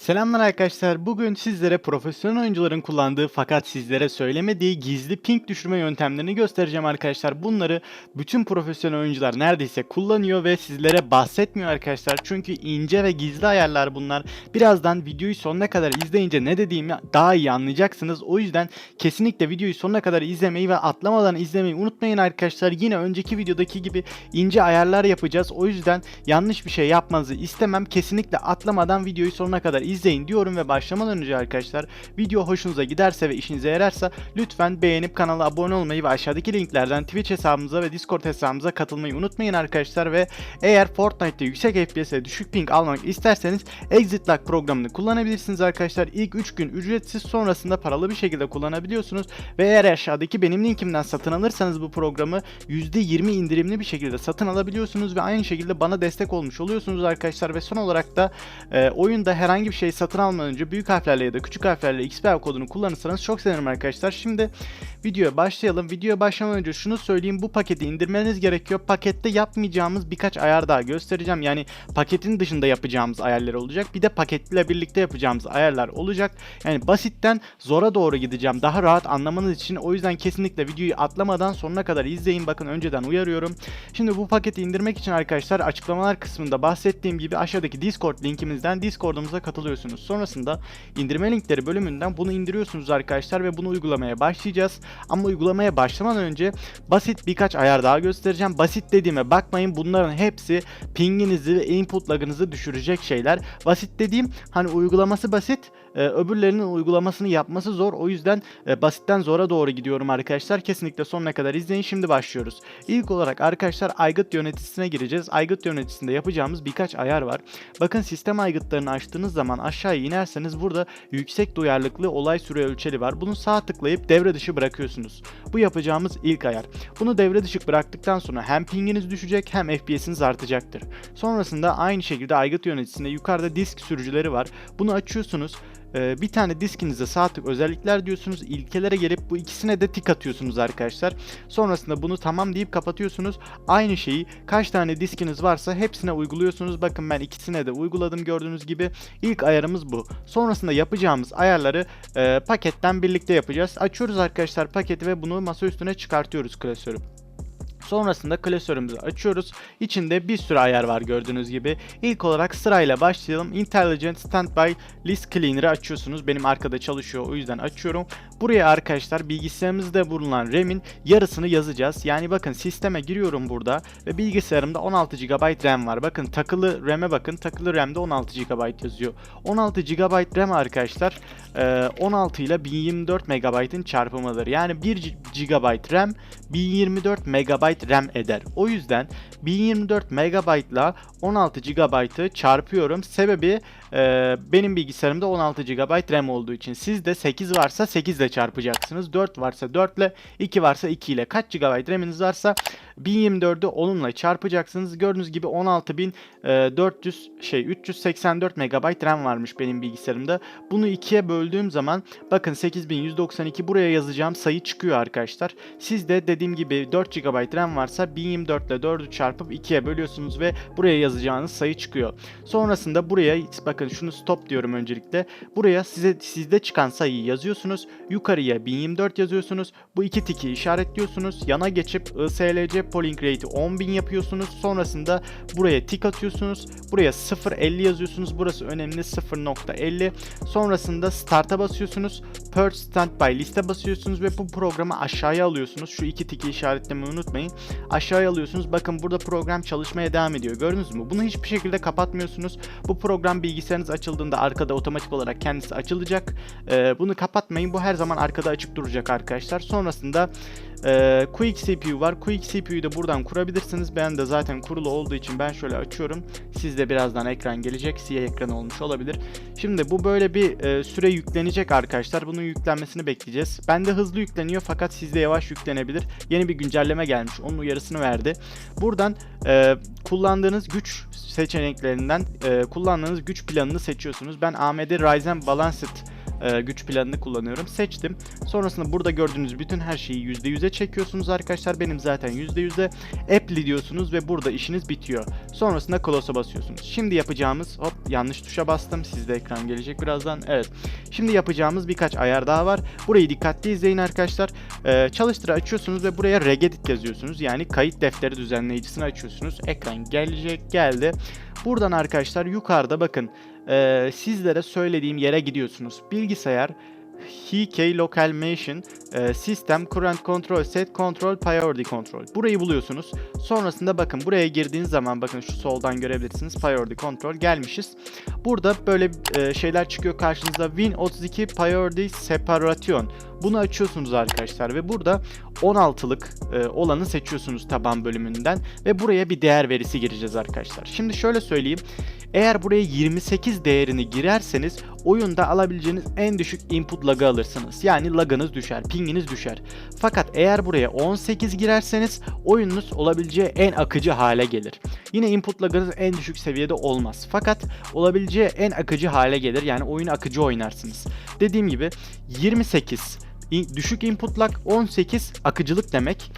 Selamlar arkadaşlar. Bugün sizlere profesyonel oyuncuların kullandığı fakat sizlere söylemediği gizli ping düşürme yöntemlerini göstereceğim arkadaşlar. Bunları bütün profesyonel oyuncular neredeyse kullanıyor ve sizlere bahsetmiyor arkadaşlar. Çünkü ince ve gizli ayarlar bunlar. Birazdan videoyu sonuna kadar izleyince ne dediğimi daha iyi anlayacaksınız. O yüzden kesinlikle videoyu sonuna kadar izlemeyi ve atlamadan izlemeyi unutmayın arkadaşlar. Yine önceki videodaki gibi ince ayarlar yapacağız. O yüzden yanlış bir şey yapmanızı istemem. Kesinlikle atlamadan videoyu sonuna kadar izleyin diyorum ve başlamadan önce arkadaşlar video hoşunuza giderse ve işinize yararsa lütfen beğenip kanala abone olmayı ve aşağıdaki linklerden Twitch hesabımıza ve Discord hesabımıza katılmayı unutmayın arkadaşlar ve eğer Fortnite'te yüksek FPS ve düşük ping almak isterseniz Exit Lock programını kullanabilirsiniz arkadaşlar. İlk 3 gün ücretsiz sonrasında paralı bir şekilde kullanabiliyorsunuz ve eğer aşağıdaki benim linkimden satın alırsanız bu programı %20 indirimli bir şekilde satın alabiliyorsunuz ve aynı şekilde bana destek olmuş oluyorsunuz arkadaşlar ve son olarak da e, oyunda herhangi bir şey satın almadan önce büyük harflerle ya da küçük harflerle XP kodunu kullanırsanız çok sevinirim arkadaşlar. Şimdi videoya başlayalım. Videoya başlamadan önce şunu söyleyeyim. Bu paketi indirmeniz gerekiyor. Pakette yapmayacağımız birkaç ayar daha göstereceğim. Yani paketin dışında yapacağımız ayarlar olacak. Bir de paketle birlikte yapacağımız ayarlar olacak. Yani basitten zora doğru gideceğim. Daha rahat anlamanız için. O yüzden kesinlikle videoyu atlamadan sonuna kadar izleyin. Bakın önceden uyarıyorum. Şimdi bu paketi indirmek için arkadaşlar açıklamalar kısmında bahsettiğim gibi aşağıdaki Discord linkimizden Discord'umuza katılıyorsunuz. Sonrasında indirme linkleri bölümünden bunu indiriyorsunuz arkadaşlar ve bunu uygulamaya başlayacağız. Ama uygulamaya başlamadan önce basit birkaç ayar daha göstereceğim. Basit dediğime bakmayın bunların hepsi pinginizi ve input lagınızı düşürecek şeyler. Basit dediğim hani uygulaması basit e, öbürlerinin uygulamasını yapması zor. O yüzden e, basitten zora doğru gidiyorum arkadaşlar. Kesinlikle sonuna kadar izleyin. Şimdi başlıyoruz. İlk olarak arkadaşlar aygıt yöneticisine gireceğiz. Aygıt yöneticisinde yapacağımız birkaç ayar var. Bakın sistem aygıtlarını açtığınız zaman aşağıya inerseniz burada yüksek duyarlılıklı olay süre ölçeli var. Bunu sağ tıklayıp devre dışı bırakıyorsunuz. Bu yapacağımız ilk ayar. Bunu devre dışı bıraktıktan sonra hem pinginiz düşecek hem FPS'iniz artacaktır. Sonrasında aynı şekilde aygıt yöneticisinde yukarıda disk sürücüleri var. Bunu açıyorsunuz. Ee, bir tane diskinize sağ tık özellikler diyorsunuz. İlkelere gelip bu ikisine de tik atıyorsunuz arkadaşlar. Sonrasında bunu tamam deyip kapatıyorsunuz. Aynı şeyi kaç tane diskiniz varsa hepsine uyguluyorsunuz. Bakın ben ikisine de uyguladım gördüğünüz gibi. İlk ayarımız bu. Sonrasında yapacağımız ayarları e, paketten birlikte yapacağız. Açıyoruz arkadaşlar paketi ve bunu masa üstüne çıkartıyoruz klasörü. Sonrasında klasörümüzü açıyoruz. İçinde bir sürü ayar var gördüğünüz gibi. İlk olarak sırayla başlayalım. Intelligent Standby List Cleaner'ı açıyorsunuz. Benim arkada çalışıyor o yüzden açıyorum. Buraya arkadaşlar bilgisayarımızda bulunan RAM'in yarısını yazacağız. Yani bakın sisteme giriyorum burada ve bilgisayarımda 16 GB RAM var. Bakın takılı RAM'e bakın. Takılı RAM'de 16 GB yazıyor. 16 GB RAM arkadaşlar 16 ile 1024 MB'ın çarpımıdır. Yani 1 GB RAM 1024 MB RAM eder. O yüzden 1024 MB ile 16 GB'ı çarpıyorum. Sebebi e, benim bilgisayarımda 16 GB RAM olduğu için. Sizde 8 varsa 8 ile çarpacaksınız. 4 varsa 4 ile, 2 varsa 2 ile. Kaç GB RAM'iniz varsa 1024'ü onunla çarpacaksınız. Gördüğünüz gibi 16400 şey 384 MB RAM varmış benim bilgisayarımda. Bunu ikiye böldüğüm zaman bakın 8192 buraya yazacağım sayı çıkıyor arkadaşlar. Sizde dediğim gibi 4 GB RAM varsa 1024 ile 4'ü çarpıp 2'ye bölüyorsunuz ve buraya yazacağınız sayı çıkıyor. Sonrasında buraya bakın şunu stop diyorum öncelikle. Buraya size sizde çıkan sayıyı yazıyorsunuz. Yukarıya 1024 yazıyorsunuz. Bu iki tiki işaretliyorsunuz. Yana geçip ISLC polling rate'i 10.000 yapıyorsunuz. Sonrasında buraya tik atıyorsunuz. Buraya 0.50 yazıyorsunuz. Burası önemli 0.50. Sonrasında start'a basıyorsunuz. Purge standby liste basıyorsunuz ve bu programı aşağıya alıyorsunuz. Şu iki tiki işaretlemeyi unutmayın. Aşağıya alıyorsunuz. Bakın burada program çalışmaya devam ediyor. Gördünüz mü? Bunu hiçbir şekilde kapatmıyorsunuz. Bu program bilgisayarınız açıldığında arkada otomatik olarak kendisi açılacak. Ee, bunu kapatmayın. Bu her zaman arkada açık duracak arkadaşlar. Sonrasında ee, Quick CPU var. Quick CPU'yu da buradan kurabilirsiniz. Ben de zaten kurulu olduğu için ben şöyle açıyorum. Sizde birazdan ekran gelecek. Siyah ekran olmuş olabilir. Şimdi bu böyle bir e, süre yüklenecek arkadaşlar. Bunun yüklenmesini bekleyeceğiz. Bende hızlı yükleniyor fakat sizde yavaş yüklenebilir. Yeni bir güncelleme gelmiş. Onun uyarısını verdi. Buradan e, kullandığınız güç seçeneklerinden e, kullandığınız güç planını seçiyorsunuz. Ben AMD Ryzen Balanced e, güç planını kullanıyorum. Seçtim. Sonrasında burada gördüğünüz bütün her şeyi %100'e çekiyorsunuz arkadaşlar. Benim zaten %100'e apply diyorsunuz ve burada işiniz bitiyor. Sonrasında close'a basıyorsunuz. Şimdi yapacağımız hop yanlış tuşa bastım. Sizde ekran gelecek birazdan. Evet. Şimdi yapacağımız birkaç ayar daha var. Burayı dikkatli izleyin arkadaşlar. Ee, çalıştırı açıyorsunuz ve buraya regedit yazıyorsunuz. Yani kayıt defteri düzenleyicisini açıyorsunuz. Ekran gelecek geldi. Buradan arkadaşlar yukarıda bakın sizlere söylediğim yere gidiyorsunuz. Bilgisayar HK Local Machine e, System Current Control Set Control Priority Control. Burayı buluyorsunuz. Sonrasında bakın buraya girdiğiniz zaman bakın şu soldan görebilirsiniz. Priority Control gelmişiz. Burada böyle e, şeyler çıkıyor karşınıza. Win32 Priority Separation. Bunu açıyorsunuz arkadaşlar ve burada 16'lık e, olanı seçiyorsunuz taban bölümünden ve buraya bir değer verisi gireceğiz arkadaşlar. Şimdi şöyle söyleyeyim. Eğer buraya 28 değerini girerseniz oyunda alabileceğiniz en düşük input lag'ı alırsınız. Yani lagınız düşer, pinginiz düşer. Fakat eğer buraya 18 girerseniz oyununuz olabileceği en akıcı hale gelir. Yine input lagınız en düşük seviyede olmaz. Fakat olabileceği en akıcı hale gelir. Yani oyunu akıcı oynarsınız. Dediğim gibi 28 düşük input lag 18 akıcılık demek.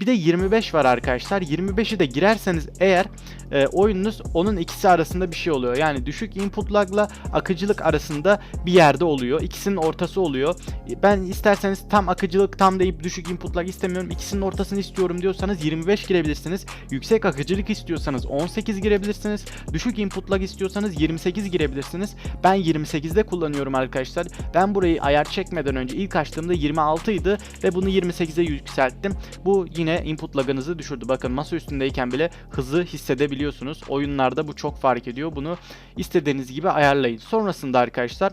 Bir de 25 var arkadaşlar. 25'i de girerseniz eğer e, oyununuz onun ikisi arasında bir şey oluyor. Yani düşük input lag'la akıcılık arasında bir yerde oluyor. İkisinin ortası oluyor. Ben isterseniz tam akıcılık tam deyip düşük input lag istemiyorum. İkisinin ortasını istiyorum diyorsanız 25 girebilirsiniz. Yüksek akıcılık istiyorsanız 18 girebilirsiniz. Düşük input lag istiyorsanız 28 girebilirsiniz. Ben 28'de kullanıyorum arkadaşlar. Ben burayı ayar çekmeden önce ilk açtığımda 26 idi ve bunu 28'e yükselttim. Bu yine input lagınızı düşürdü. Bakın masa üstündeyken bile hızı hissedebiliyorsunuz. Oyunlarda bu çok fark ediyor. Bunu istediğiniz gibi ayarlayın. Sonrasında arkadaşlar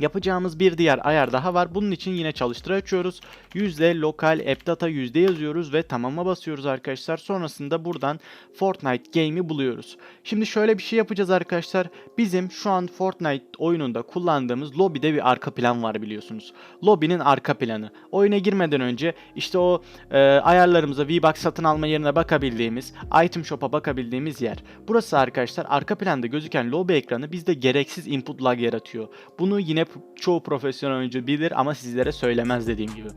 Yapacağımız bir diğer ayar daha var. Bunun için yine çalıştır açıyoruz. Yüzde lokal app data yüzde yazıyoruz ve tamama basıyoruz arkadaşlar. Sonrasında buradan Fortnite game'i buluyoruz. Şimdi şöyle bir şey yapacağız arkadaşlar. Bizim şu an Fortnite oyununda kullandığımız lobby'de bir arka plan var biliyorsunuz. Lobby'nin arka planı. Oyuna girmeden önce işte o e, ayarlarımıza V-Bucks satın alma yerine bakabildiğimiz, item shop'a bakabildiğimiz yer. Burası arkadaşlar arka planda gözüken lobby ekranı bizde gereksiz input lag yaratıyor. Bunu yine çoğu profesyonel oyuncu bilir ama sizlere söylemez dediğim gibi.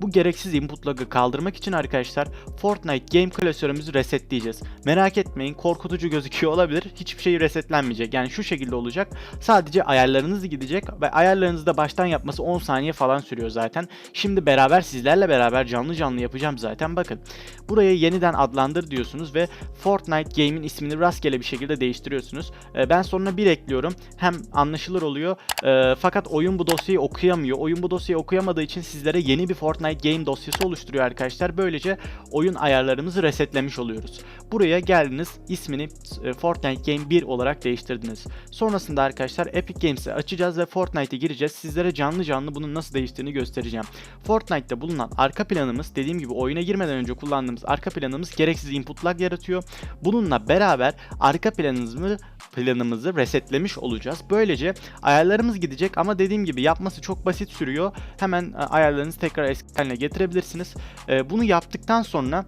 Bu gereksiz input lag'ı kaldırmak için arkadaşlar Fortnite game klasörümüzü resetleyeceğiz. Merak etmeyin korkutucu gözüküyor olabilir. Hiçbir şey resetlenmeyecek. Yani şu şekilde olacak. Sadece ayarlarınız gidecek ve ayarlarınızı da baştan yapması 10 saniye falan sürüyor zaten. Şimdi beraber sizlerle beraber canlı canlı yapacağım zaten. Bakın buraya yeniden adlandır diyorsunuz ve Fortnite Game'in ismini rastgele bir şekilde değiştiriyorsunuz. Ee, ben sonuna bir ekliyorum. Hem anlaşılır oluyor. Ee, fakat fakat oyun bu dosyayı okuyamıyor. Oyun bu dosyayı okuyamadığı için sizlere yeni bir Fortnite game dosyası oluşturuyor arkadaşlar. Böylece oyun ayarlarımızı resetlemiş oluyoruz. Buraya geldiniz ismini e, Fortnite Game 1 olarak değiştirdiniz. Sonrasında arkadaşlar Epic Games'i açacağız ve Fortnite'e gireceğiz. Sizlere canlı canlı bunun nasıl değiştiğini göstereceğim. Fortnite'te bulunan arka planımız dediğim gibi oyuna girmeden önce kullandığımız arka planımız gereksiz input lag yaratıyor. Bununla beraber arka planımızı planımızı resetlemiş olacağız. Böylece ayarlarımız gidecek ama dediğim gibi yapması çok basit sürüyor. Hemen e, ayarlarınızı tekrar eski haline getirebilirsiniz. E, bunu yaptıktan sonra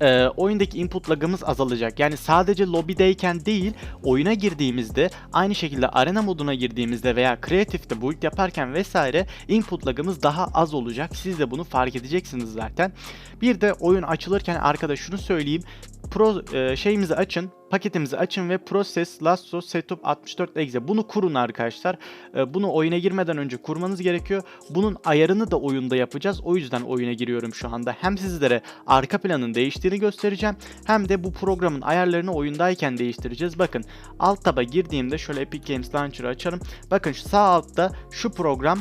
e, oyundaki input lagımız azalacak. Yani sadece lobideyken değil, oyuna girdiğimizde, aynı şekilde arena moduna girdiğimizde veya kreatifte build yaparken vesaire input lagımız daha az olacak. Siz de bunu fark edeceksiniz zaten. Bir de oyun açılırken arkada şunu söyleyeyim. Pro e, şeyimizi açın, paketimizi açın ve Process Lasso Setup 64 Exe bunu kurun arkadaşlar. E, bunu oyuna girmeden önce kurmanız gerekiyor. Bunun ayarını da oyunda yapacağız. O yüzden oyuna giriyorum şu anda. Hem sizlere arka planın değiştiğini göstereceğim hem de bu programın ayarlarını oyundayken değiştireceğiz. Bakın alt taba girdiğimde şöyle Epic Games Launcher'ı açalım. Bakın sağ altta şu program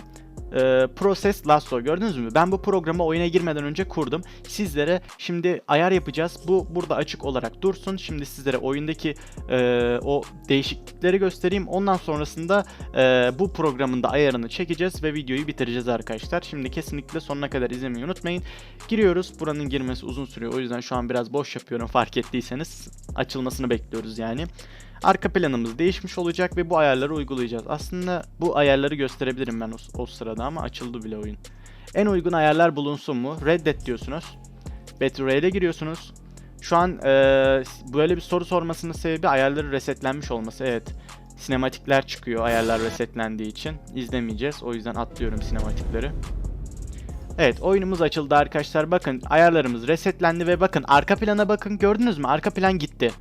e, Process Lasso gördünüz mü? Ben bu programı oyuna girmeden önce kurdum. Sizlere şimdi ayar yapacağız. Bu burada açık olarak dursun. Şimdi sizlere oyundaki e, o değişiklikleri göstereyim. Ondan sonrasında e, bu programın da ayarını çekeceğiz ve videoyu bitireceğiz arkadaşlar. Şimdi kesinlikle sonuna kadar izlemeyi unutmayın. Giriyoruz. Buranın girmesi uzun sürüyor. O yüzden şu an biraz boş yapıyorum fark ettiyseniz. Açılmasını bekliyoruz yani. Arka planımız değişmiş olacak ve bu ayarları uygulayacağız. Aslında bu ayarları gösterebilirim ben o, o sırada ama açıldı bile oyun. En uygun ayarlar bulunsun mu? Reddet diyorsunuz. Battle Royale'e giriyorsunuz. Şu an e, böyle bir soru sormasının sebebi ayarları resetlenmiş olması. Evet. sinematikler çıkıyor ayarlar resetlendiği için. İzlemeyeceğiz. O yüzden atlıyorum sinematikleri. Evet oyunumuz açıldı arkadaşlar. Bakın ayarlarımız resetlendi ve bakın arka plana bakın. Gördünüz mü? Arka plan gitti.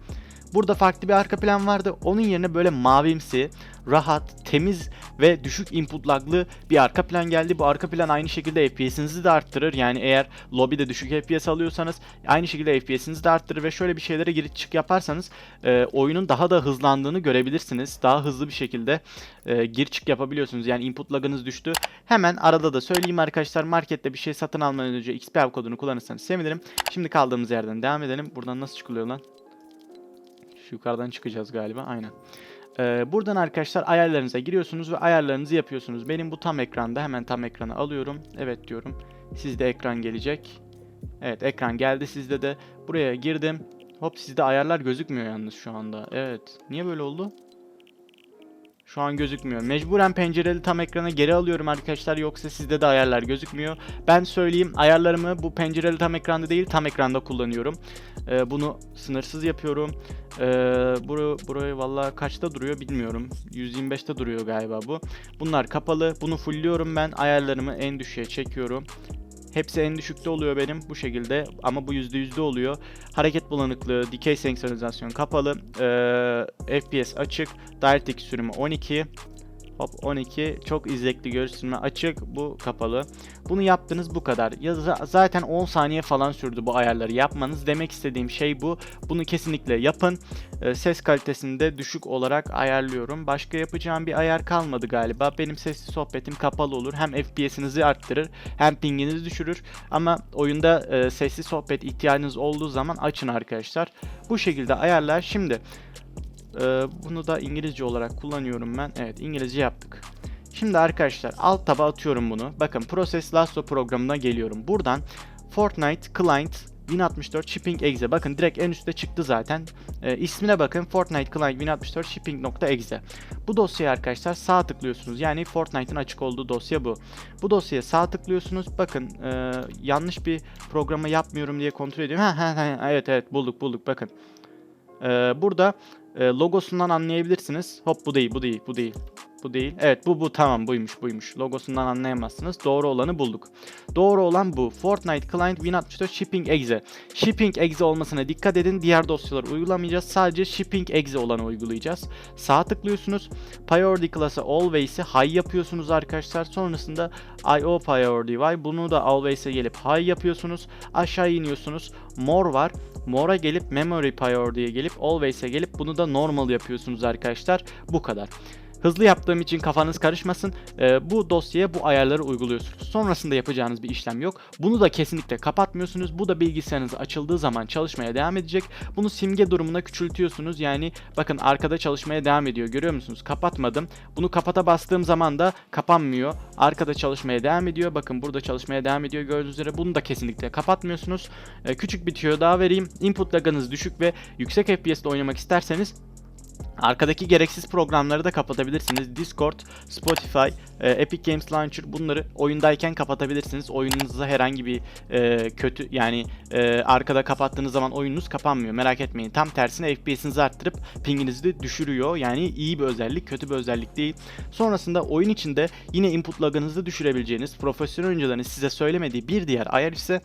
Burada farklı bir arka plan vardı. Onun yerine böyle mavimsi, rahat, temiz ve düşük input laglı bir arka plan geldi. Bu arka plan aynı şekilde FPS'inizi de arttırır. Yani eğer lobide düşük FPS alıyorsanız aynı şekilde FPS'inizi de arttırır ve şöyle bir şeylere giriş çık yaparsanız e, oyunun daha da hızlandığını görebilirsiniz. Daha hızlı bir şekilde e, gir çık yapabiliyorsunuz. Yani input lagınız düştü. Hemen arada da söyleyeyim arkadaşlar markette bir şey satın almadan önce XP kodunu kullanırsanız sevinirim. Şimdi kaldığımız yerden devam edelim. Buradan nasıl çıkılıyor lan? Yukarıdan çıkacağız galiba. Aynen. Ee, buradan arkadaşlar ayarlarınıza giriyorsunuz ve ayarlarınızı yapıyorsunuz. Benim bu tam ekranda. Hemen tam ekrana alıyorum. Evet diyorum. Sizde ekran gelecek. Evet ekran geldi sizde de. Buraya girdim. Hop sizde ayarlar gözükmüyor yalnız şu anda. Evet. Niye böyle oldu? Şu an gözükmüyor. Mecburen pencereli tam ekrana geri alıyorum arkadaşlar yoksa sizde de ayarlar gözükmüyor. Ben söyleyeyim ayarlarımı bu pencereli tam ekranda değil tam ekranda kullanıyorum. Ee, bunu sınırsız yapıyorum. Ee, buru, burayı valla kaçta duruyor bilmiyorum. 125'te duruyor galiba bu. Bunlar kapalı. Bunu fullliyorum ben. Ayarlarımı en düşüğe çekiyorum. Hepsi en düşükte oluyor benim bu şekilde ama bu %100'de oluyor. Hareket bulanıklığı, dikey senkronizasyon kapalı, ee, FPS açık, DirectX sürümü 12, Hop 12 çok izlekli görüntüleme açık bu kapalı. Bunu yaptınız bu kadar. Ya zaten 10 saniye falan sürdü bu ayarları yapmanız. Demek istediğim şey bu. Bunu kesinlikle yapın. Ee, ses kalitesini de düşük olarak ayarlıyorum. Başka yapacağım bir ayar kalmadı galiba. Benim sesli sohbetim kapalı olur. Hem FPS'inizi arttırır hem pinginizi düşürür. Ama oyunda e, sesli sohbet ihtiyacınız olduğu zaman açın arkadaşlar. Bu şekilde ayarlar. Şimdi ee, bunu da İngilizce olarak kullanıyorum ben. Evet İngilizce yaptık. Şimdi arkadaşlar alt taba atıyorum bunu. Bakın Process Lasso programına geliyorum. Buradan Fortnite Client 1064 Shipping Exe. Bakın direkt en üstte çıktı zaten. E, ismine bakın Fortnite Client 1064 Shipping.exe. Bu dosyaya arkadaşlar sağ tıklıyorsunuz. Yani Fortnite'ın açık olduğu dosya bu. Bu dosyaya sağ tıklıyorsunuz. Bakın e, yanlış bir programa yapmıyorum diye kontrol ediyorum. Ha, ha, ha, evet evet bulduk bulduk bakın. E, burada e, logosundan anlayabilirsiniz. Hop bu değil, bu değil, bu değil. Bu değil. Evet bu bu tamam buymuş buymuş. Logosundan anlayamazsınız. Doğru olanı bulduk. Doğru olan bu. Fortnite Client 1064 Shipping Exe. Shipping Exe olmasına dikkat edin. Diğer dosyaları uygulamayacağız. Sadece Shipping Exe olanı uygulayacağız. Sağ tıklıyorsunuz. Priority Class'a Always'i High yapıyorsunuz arkadaşlar. Sonrasında IO Priority var. Bunu da Always'e gelip High yapıyorsunuz. Aşağı iniyorsunuz. More var. More'a gelip Memory Priority'ye gelip Always'e gelip bunu da normal yapıyorsunuz arkadaşlar. Bu kadar. Hızlı yaptığım için kafanız karışmasın. E, bu dosyaya bu ayarları uyguluyorsunuz. Sonrasında yapacağınız bir işlem yok. Bunu da kesinlikle kapatmıyorsunuz. Bu da bilgisayarınız açıldığı zaman çalışmaya devam edecek. Bunu simge durumuna küçültüyorsunuz. Yani bakın arkada çalışmaya devam ediyor. Görüyor musunuz? Kapatmadım. Bunu kapata bastığım zaman da kapanmıyor. Arkada çalışmaya devam ediyor. Bakın burada çalışmaya devam ediyor gördüğünüz üzere. Bunu da kesinlikle kapatmıyorsunuz. E, küçük bir tüyo daha vereyim. Input lagınız düşük ve yüksek FPS'de oynamak isterseniz Arkadaki gereksiz programları da kapatabilirsiniz. Discord, Spotify, e, Epic Games Launcher bunları oyundayken kapatabilirsiniz. Oyununuzda herhangi bir e, kötü yani e, arkada kapattığınız zaman oyununuz kapanmıyor. Merak etmeyin. Tam tersine FPS'inizi arttırıp pinginizi de düşürüyor. Yani iyi bir özellik, kötü bir özellik değil. Sonrasında oyun içinde yine input lagınızı düşürebileceğiniz, profesyonel oyuncuların size söylemediği bir diğer ayar ise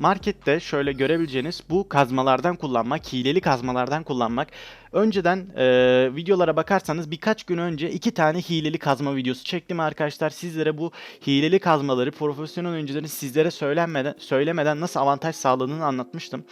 markette şöyle görebileceğiniz bu kazmalardan kullanmak, hileli kazmalardan kullanmak. Önceden e, videolara bakarsanız birkaç gün önce iki tane hileli kazma videosu çektim arkadaşlar. Sizlere bu hileli kazmaları profesyonel oyuncuların sizlere söylenmeden, söylemeden nasıl avantaj sağladığını anlatmıştım.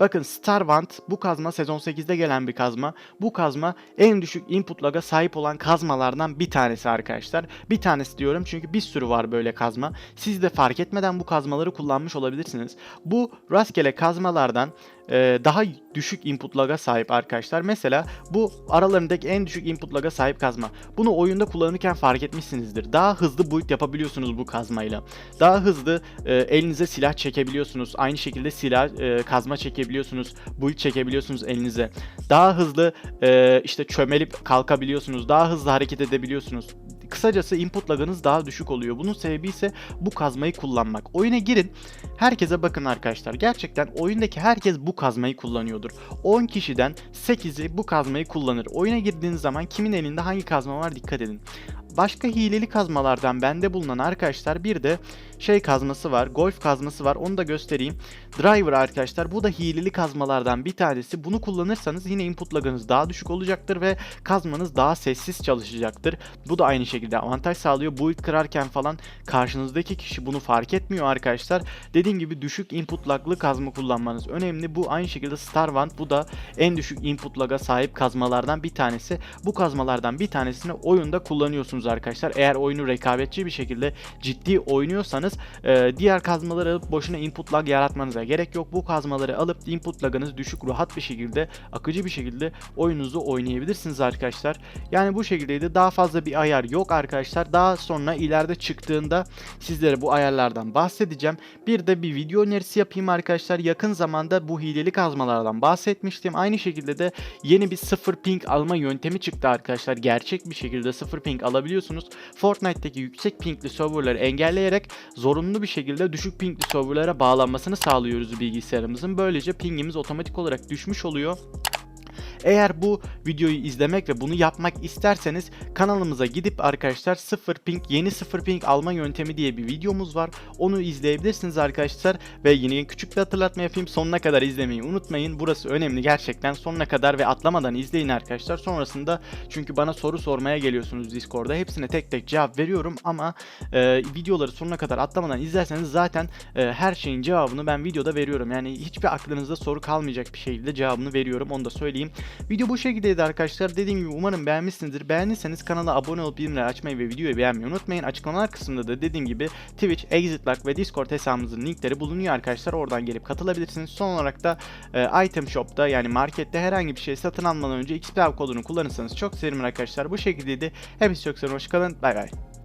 Bakın Starvant bu kazma sezon 8'de gelen bir kazma. Bu kazma en düşük input lag'a sahip olan kazmalardan bir tanesi arkadaşlar. Bir tanesi diyorum çünkü bir sürü var böyle kazma. Siz de fark etmeden bu kazmaları kullanmış olabilirsiniz. Bu rastgele kazmalardan e, daha düşük input lag'a sahip arkadaşlar. Mesela bu aralarındaki en düşük input lag'a sahip kazma. Bunu oyunda kullanırken fark etmişsinizdir. Daha hızlı build yapabiliyorsunuz bu kazmayla. Daha hızlı e, elinize silah çekebiliyorsunuz. Aynı şekilde silah e, kazma çekebiliyorsunuz. Build çekebiliyorsunuz elinize. Daha hızlı e, işte çömelip kalkabiliyorsunuz. Daha hızlı hareket edebiliyorsunuz kısacası input lagınız daha düşük oluyor. Bunun sebebi ise bu kazmayı kullanmak. Oyuna girin. Herkese bakın arkadaşlar. Gerçekten oyundaki herkes bu kazmayı kullanıyordur. 10 kişiden 8'i bu kazmayı kullanır. Oyuna girdiğiniz zaman kimin elinde hangi kazma var dikkat edin. Başka hileli kazmalardan bende bulunan arkadaşlar bir de şey kazması var. Golf kazması var. Onu da göstereyim. Driver arkadaşlar bu da hileli kazmalardan bir tanesi. Bunu kullanırsanız yine input lagınız daha düşük olacaktır ve kazmanız daha sessiz çalışacaktır. Bu da aynı şekilde avantaj sağlıyor. Build kırarken falan karşınızdaki kişi bunu fark etmiyor arkadaşlar. Dediğim gibi düşük input laglı kazma kullanmanız önemli. Bu aynı şekilde Starwand bu da en düşük input laga sahip kazmalardan bir tanesi. Bu kazmalardan bir tanesini oyunda kullanıyorsunuz arkadaşlar. Eğer oyunu rekabetçi bir şekilde ciddi oynuyorsanız e, diğer kazmaları alıp boşuna input lag yaratmanıza gerek yok. Bu kazmaları alıp input lagınız düşük rahat bir şekilde akıcı bir şekilde oyununuzu oynayabilirsiniz arkadaşlar. Yani bu şekildeydi. Daha fazla bir ayar yok arkadaşlar. Daha sonra ileride çıktığında sizlere bu ayarlardan bahsedeceğim. Bir de bir video önerisi yapayım arkadaşlar. Yakın zamanda bu hileli kazmalardan bahsetmiştim. Aynı şekilde de yeni bir sıfır ping alma yöntemi çıktı arkadaşlar. Gerçek bir şekilde sıfır ping alabiliyorsunuz. Fortnite'daki yüksek pingli serverları engelleyerek zorunlu bir şekilde düşük pingli serverlara bağlanmasını sağlıyoruz bilgisayarımızın. Böylece pingimiz otomatik olarak düşmüş oluyor. Eğer bu videoyu izlemek ve bunu yapmak isterseniz kanalımıza gidip arkadaşlar 0 ping yeni 0 ping alma yöntemi diye bir videomuz var. Onu izleyebilirsiniz arkadaşlar ve yine küçük bir hatırlatma yapayım. Sonuna kadar izlemeyi unutmayın. Burası önemli gerçekten. Sonuna kadar ve atlamadan izleyin arkadaşlar. Sonrasında çünkü bana soru sormaya geliyorsunuz Discord'da. Hepsine tek tek cevap veriyorum ama e, videoları sonuna kadar atlamadan izlerseniz zaten e, her şeyin cevabını ben videoda veriyorum. Yani hiçbir aklınızda soru kalmayacak bir şekilde cevabını veriyorum. Onu da söyleyeyim. Video bu şekildeydi arkadaşlar. Dediğim gibi umarım beğenmişsinizdir. Beğendiyseniz kanala abone olup bildirimleri açmayı ve videoyu beğenmeyi unutmayın. Açıklamalar kısmında da dediğim gibi Twitch, ExitLag ve Discord hesabımızın linkleri bulunuyor arkadaşlar. Oradan gelip katılabilirsiniz. Son olarak da e, Item Shop'ta yani markette herhangi bir şey satın almadan önce XP kodunu kullanırsanız çok sevinirim arkadaşlar. Bu şekildeydi. Hepiniz çok sevinirim. Hoşçakalın. Bay bay.